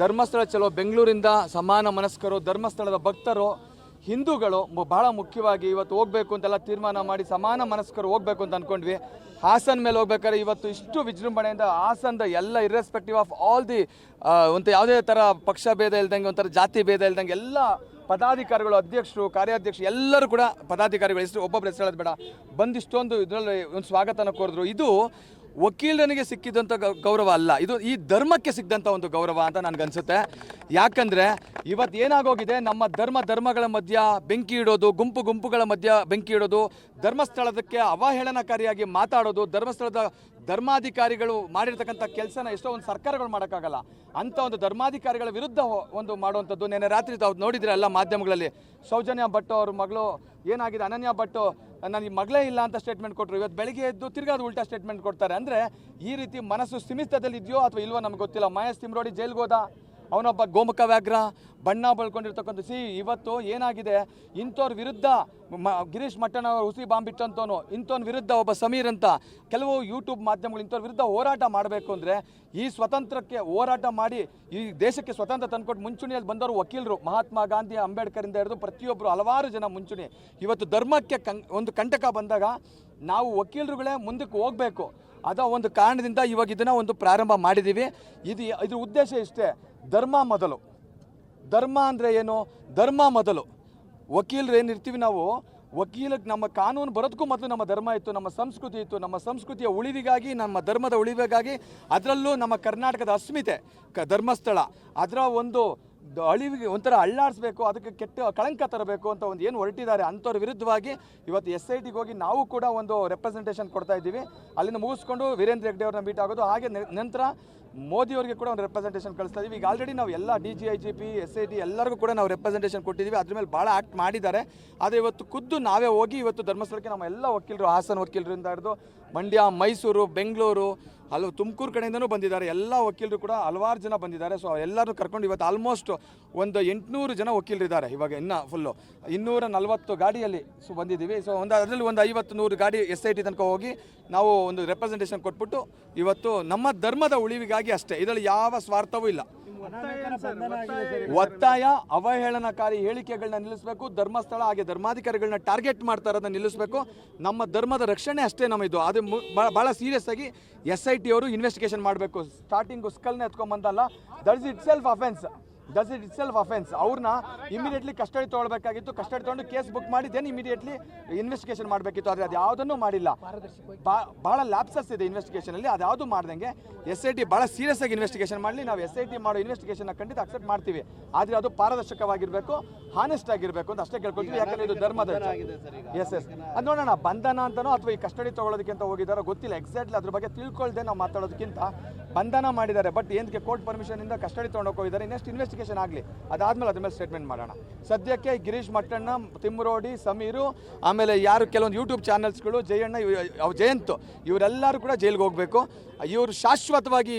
ಧರ್ಮಸ್ಥಳ ಚಲೋ ಬೆಂಗಳೂರಿಂದ ಸಮಾನ ಮನಸ್ಕರು, ಧರ್ಮಸ್ಥಳದ ಭಕ್ತರು, ಹಿಂದೂಗಳು ಬಹಳ ಮುಖ್ಯವಾಗಿ ಇವತ್ತು ಹೋಗ್ಬೇಕು ಅಂತೆಲ್ಲ ತೀರ್ಮಾನ ಮಾಡಿ ಸಮಾನ ಮನಸ್ಕರು ಹೋಗ್ಬೇಕು ಅಂತ ಅನ್ಕೊಂಡ್ವಿ. ಹಾಸನ ಮೇಲೆ ಹೋಗ್ಬೇಕಾದ್ರೆ ಇವತ್ತು ಇಷ್ಟು ವಿಜೃಂಭಣೆಯಿಂದ ಹಾಸನದ ಎಲ್ಲ ಇರ್ರೆಸ್ಪೆಕ್ಟಿವ್ ಆಫ್ ಆಲ್ ದಿ ಒಂದು ಯಾವುದೇ ಥರ ಪಕ್ಷ ಭೇದ ಇಲ್ದಂಗೆ ಒಂಥರ ಜಾತಿ ಭೇದ ಇಲ್ದಂಗೆ ಎಲ್ಲ ಪದಾಧಿಕಾರಿಗಳು, ಅಧ್ಯಕ್ಷರು, ಕಾರ್ಯಾಧ್ಯಕ್ಷರು ಎಲ್ಲರೂ ಕೂಡ ಪದಾಧಿಕಾರಿಗಳು ಹೆಸರು ಒಬ್ಬೊಬ್ಬರು ಹೆಸರು ಹೇಳೋದು ಬೇಡ. ಬಂದಿಷ್ಟೊಂದು ಇದರಲ್ಲಿ ಒಂದು ಸ್ವಾಗತನ ಕೋರಿದ್ರು ಇದು ವಕೀಲನಿಗೆ ಸಿಕ್ಕಿದಂಥ ಗೌರವ ಅಲ್ಲ. ಇದು ಈ ಧರ್ಮಕ್ಕೆ ಸಿಕ್ಕಿದಂಥ ಒಂದು ಗೌರವ ಅಂತ ನನಗನ್ಸುತ್ತೆ. ಯಾಕಂದರೆ ಇವತ್ತು ಏನಾಗೋಗಿದೆ? ನಮ್ಮ ಧರ್ಮ ಧರ್ಮಗಳ ಮಧ್ಯ ಬೆಂಕಿ ಇಡೋದು, ಗುಂಪು ಗುಂಪುಗಳ ಮಧ್ಯ ಬೆಂಕಿ ಇಡೋದು, ಧರ್ಮಸ್ಥಳದಕ್ಕೆ ಅವಹೇಳನಕಾರಿಯಾಗಿ ಮಾತಾಡೋದು, ಧರ್ಮಸ್ಥಳದ ಧರ್ಮಾಧಿಕಾರಿಗಳು ಮಾಡಿರ್ತಕ್ಕಂಥ ಕೆಲಸನ ಎಷ್ಟೋ ಒಂದು ಸರ್ಕಾರಗಳು ಮಾಡೋಕ್ಕಾಗಲ್ಲ. ಅಂಥ ಒಂದು ಧರ್ಮಾಧಿಕಾರಿಗಳ ವಿರುದ್ಧ ಒಂದು ಮಾಡುವಂಥದ್ದು. ನಿನ್ನೆ ರಾತ್ರಿ ತಾವು ನೋಡಿದರೆ ಎಲ್ಲ ಮಾಧ್ಯಮಗಳಲ್ಲಿ, ಸೌಜನ್ಯ ಭಟ್ಟು ಅವ್ರ ಮಗಳು ಏನಾಗಿದೆ? ಅನನ್ಯ ಭಟ್ ನನಗೆ ಮಗಳೇ ಇಲ್ಲ ಅಂತ ಸ್ಟೇಟ್ಮೆಂಟ್ ಕೊಟ್ಟರು ಇವತ್ತು ಬೆಳಿಗ್ಗೆ ಎದ್ದು ತಿರ್ಗಾ ಅದು ಉಲ್ಟಾ ಸ್ಟೇಟ್ಮೆಂಟ್ ಕೊಡ್ತಾರೆ. ಅಂದರೆ ಈ ರೀತಿ ಮನಸ್ಸು ಸ್ಥಿಮಿತದಲ್ಲಿ ಇದೆಯೋ ಅಥವಾ ಇಲ್ವೋ ನಮ್ಗೆ ಗೊತ್ತಿಲ್ಲ. ಮಹೇಶ್ ತಿಮ್ರೋಡಿ ಜೈಲ್ಗೆ ಅವನೊಬ್ಬ ಗೋಮುಖ ವ್ಯಾಘ್ರ, ಬಣ್ಣ ಬಳ್ಕೊಂಡಿರ್ತಕ್ಕಂಥ, ಸಿ, ಇವತ್ತು ಏನಾಗಿದೆ? ಇಂಥವ್ರ ವಿರುದ್ಧ ಮ, ಗಿರೀಶ್ ಮಟ್ಟಣ್ಣ ಅವರು ಹುಸಿ ಬಾಂಬ್ ಇಟ್ಟಂತವನು ಇಂಥವ್ನ ವಿರುದ್ಧ ಒಬ್ಬ ಸಮೀರ್ ಅಂತ ಕೆಲವು ಯೂಟ್ಯೂಬ್ ಮಾಧ್ಯಮಗಳು ಇಂಥವ್ರ ವಿರುದ್ಧ ಹೋರಾಟ ಮಾಡಬೇಕು ಅಂದರೆ ಈ ಸ್ವತಂತ್ರಕ್ಕೆ ಹೋರಾಟ ಮಾಡಿ, ಈ ದೇಶಕ್ಕೆ ಸ್ವತಂತ್ರ ತಂದುಕೊಟ್ಟು ಮುಂಚೂಣಿಯಲ್ಲಿ ಬಂದವರು ವಕೀಲರು, ಮಹಾತ್ಮ ಗಾಂಧಿ, ಅಂಬೇಡ್ಕರಿಂದ ಹಿಡಿದು ಪ್ರತಿಯೊಬ್ಬರು ಹಲವಾರು ಜನ ಮುಂಚೂಣಿ. ಇವತ್ತು ಧರ್ಮಕ್ಕೆ ಕಂ ಒಂದು ಕಂಟಕ ಬಂದಾಗ ನಾವು ವಕೀಲರುಗಳೇ ಮುಂದಕ್ಕೆ ಹೋಗಬೇಕು. ಅದ ಒಂದು ಕಾರಣದಿಂದ ಇವಾಗ ಇದನ್ನು ಒಂದು ಪ್ರಾರಂಭ ಮಾಡಿದ್ದೀವಿ ಇದು ಇದು ಉದ್ದೇಶ ಇಷ್ಟೇ. ಧರ್ಮ ಮೊದಲು. ಧರ್ಮ ಅಂದರೆ ಏನು? ಧರ್ಮ ಮೊದಲು. ವಕೀಲರು ಏನಿರ್ತೀವಿ ನಾವು? ವಕೀಲಕ್ಕೆ ನಮ್ಮ ಕಾನೂನು ಬರೋದಕ್ಕೂ ಮೊದಲು ನಮ್ಮ ಧರ್ಮ ಇತ್ತು, ನಮ್ಮ ಸಂಸ್ಕೃತಿ ಇತ್ತು. ನಮ್ಮ ಸಂಸ್ಕೃತಿಯ ಉಳಿವಿಗಾಗಿ, ನಮ್ಮ ಧರ್ಮದ ಉಳಿವಿಗಾಗಿ ಅದರಲ್ಲೂ ನಮ್ಮ ಕರ್ನಾಟಕದ ಅಸ್ಮಿತೆ, ಕ, ಧರ್ಮಸ್ಥಳ. ಅದರ ಒಂದು ಅಳಿವಿಗೆ ಒಂಥರ ಅಳ್ಳಾಡಿಸ್ಬೇಕು ಅದಕ್ಕೆ ಕೆಟ್ಟ ಕಳಂಕ ತರಬೇಕು ಅಂತ ಒಂದು ಏನು ಹೊರಟಿದ್ದಾರೆ ಅಂಥವ್ರ ವಿರುದ್ಧವಾಗಿ ಇವತ್ತು ಎಸ್ ಐ ಟಿಗೆ ಹೋಗಿ ನಾವು ಕೂಡ ಒಂದು ರೆಪ್ರೆಸೆಂಟೇಷನ್ ಕೊಡ್ತಾ ಇದ್ದೀವಿ. ಅಲ್ಲಿಂದ ಮುಗಿಸ್ಕೊಂಡು ವೀರೇಂದ್ರ ಹೆಗ್ಡೆ ಅವ್ರನ್ನ ಮೀಟ್ ಆಗೋದು, ಹಾಗೆ ನಂತರ ಮೋದಿಯವರಿಗೆ ಕೂಡ ಒಂದು ರೆಪ್ರೆಸೆಂಟೇಷನ್ ಕಳಿಸ್ತಾ ಇದ್ದೀವಿ. ಈಗ ಆಲ್ರೆಡಿ ನಾವು ಎಲ್ಲ D G I G P S I T ಎಲ್ಲರಿಗೂ ಕೂಡ ನಾವು ರೆಪ್ರೆಸೆಂಟೇಷನ್ ಕೊಟ್ಟಿದ್ದೀವಿ. ಅದ್ರ ಮೇಲೆ ಭಾಳ ಆ್ಯಕ್ಟ್ ಮಾಡಿದ್ದಾರೆ. ಆದರೆ ಇವತ್ತು ಖುದ್ದು ನಾವೇ ಹೋಗಿ ಇವತ್ತು ಧರ್ಮಸ್ಥಳಕ್ಕೆ ನಮ್ಮ ಎಲ್ಲ ವಕೀಲರು, ಹಾಸನ ವಕೀಲರಿಂದ ಹಿಡಿದು ಮಂಡ್ಯ, ಮೈಸೂರು, ಬೆಂಗಳೂರು ಹಲವು ತುಮಕೂರು ಕಡೆಯಿಂದನೂ ಬಂದಿದ್ದಾರೆ. ಎಲ್ಲ ವಕೀಲರು ಕೂಡ ಹಲವಾರು ಜನ ಬಂದಿದ್ದಾರೆ. ಸೊ ಎಲ್ಲರೂ ಕರ್ಕೊಂಡು ಇವತ್ತು ಆಲ್ಮೋಸ್ಟ್ ಒಂದು ಎಂಟುನೂರು ಜನ ವಕೀಲರಿದ್ದಾರೆ ಇವಾಗ ಇನ್ನು ಫುಲ್ಲು ಇನ್ನೂರ ನಲವತ್ತು ಗಾಡಿಯಲ್ಲಿ ಸೊ ಬಂದಿದ್ದೀವಿ. ಸೊ ಒಂದು ಅದರಲ್ಲಿ ಒಂದು ಐವತ್ತು ನೂರು ಗಾಡಿ ಎಸ್ ಐ ಟಿ ತನಕ ಹೋಗಿ ನಾವು ಒಂದು ರೆಪ್ರೆಸೆಂಟೇಷನ್ ಕೊಟ್ಬಿಟ್ಟು ಇವತ್ತು ನಮ್ಮ ಧರ್ಮದ ಉಳಿವಿಗಾಗಿ ಅಷ್ಟೇ. ಇದರಲ್ಲಿ ಯಾವ ಸ್ವಾರ್ಥವೂ ಇಲ್ಲ. ಒತ್ತಾಯ, ಅವಹೇಳನಕಾರಿ ಹೇಳಿಕೆಗಳನ್ನ ನಿಲ್ಲಿಸಬೇಕು. ಧರ್ಮಸ್ಥಳ ಹಾಗೆ ಧರ್ಮಾಧಿಕಾರಿಗಳನ್ನ ಟಾರ್ಗೆಟ್ ಮಾಡ್ತಾ ಇರೋದನ್ನ ನಿಲ್ಲಿಸಬೇಕು. ನಮ್ಮ ಧರ್ಮದ ರಕ್ಷಣೆ ಅಷ್ಟೇ ನಮ್ಮ ಇದು ಅದು ಭಾಳ ಸೀರಿಯಸ್ ಆಗಿ ಎಸ್ ಐ ಟಿ ಅವರು ಇನ್ವೆಸ್ಟಿಗೇಷನ್ ಮಾಡಬೇಕು. ಸ್ಟಾರ್ಟಿಂಗು ಸ್ಕಲ್ನ ಎತ್ಕೊಂಬಂದಲ್ಲ that's itself offence does it itself offence ಅವ್ರನ್ನ ಇಮಿಡಿಯೇಟ್ಲಿ ಕಸ್ಟಡಿ ತೊಗೊಳ್ಬೇಕಾಗಿತ್ತು. ಕಸ್ಟಡಿ ತೊಗೊಂಡು ಕೇಸ್ ಬುಕ್ ಮಾಡಿ ದೆನ್ ಇಮಿಡಿಯೇಟ್ಲಿ ಇನ್ವೆಸ್ಟಿಗೇಷನ್ ಮಾಡಬೇಕಿತ್ತು. ಆದರೆ ಅದು ಯಾವುದನ್ನು ಮಾಡಿಲ್ಲ ಭಾಳ ಲ್ಯಾಪ್ಸಸ್ ಇದೆ ಇನ್ವೆಸ್ಟಿಗೇಷನಲ್ಲಿ ಅದು ಯಾವುದು ಮಾಡ್ದಂಗೆ ಎಸ್ ಐ ಟಿ ಭಾಳ ಸೀರಿಯಸ್ ಆಗಿ ಇನ್ವೆಸ್ಟಿಗೇಷನ್ ಮಾಡಲಿ. ನಾವು ಎಸ್ ಐ ಟಿ ಮಾಡೋ ಇನ್ವೆಸ್ಟಿಗೇಷನ್ ಖಂಡಿತ ಅಕ್ಸೆಪ್ಟ್ ಮಾಡ್ತೀವಿ. ಆದರೆ ಅದು ಪಾರದರ್ಶಕವಾಗಿರಬೇಕು ಹಾನೆಸ್ಟ್ ಆಗಿರಬೇಕು ಅಂತ ಅಷ್ಟೇ ಕೇಳ್ಕೊಳ್ತೀವಿ. ಯಾಕಂದ್ರೆ ಇದು ಧರ್ಮದ ಎಸ್ ಎಸ್ ಅದು ನೋಡೋಣ, ಬಂಧನ ಅಂತನೋ ಅಥವಾ ಈ ಕಸ್ಟಡಿ ತಗೊಳ್ಳೋದಕ್ಕಿಂತ ಹೋಗಿದಾರೋ ಗೊತ್ತಿಲ್ಲ. ಎಕ್ಸಾಕ್ಟ್ಲಿ ಅದ್ರ ಬಗ್ಗೆ ತಿಳ್ಕೊಳ್ದೆ ನಾವು ಮಾತಾಡೋದಕ್ಕಿಂತ ಬಂಧನ ಮಾಡಿದ್ದಾರೆ ಬಟ್ ಏನಕ್ಕೆ ಕೋರ್ಟ್ ಪರ್ಮಿಷನಿಂದ ಕಸ್ಟಡಿ ತೊಗೊಂಡೋಗಿ ಹೋಗಿದ್ದಾರೆ ನೆಕ್ಸ್ಟ್ ಇನ್ವೆಸ್ಟಿಗೇಷನ್ ಆಗಲಿ. ಅದಾದ್ಮೇಲೆ ಅದ್ರ ಮೇಲೆ ಸ್ಟೇಟ್ಮೆಂಟ್ ಮಾಡೋಣ. ಸದ್ಯಕ್ಕೆ ಗಿರೀಶ್ ಮಟ್ಟಣ್ಣ, ತಿಮ್ಮರೋಡಿ, ಸಮೀರು, ಆಮೇಲೆ ಯಾರು ಕೆಲವೊಂದು ಯೂಟ್ಯೂಬ್ ಚಾನೆಲ್ಸ್ಗಳು ಜಯಣ್ಣ ಜಯಂತ್, ಇವರೆಲ್ಲರೂ ಕೂಡ ಜೈಲಿಗೆ ಹೋಗಬೇಕು. ಇವರು ಶಾಶ್ವತವಾಗಿ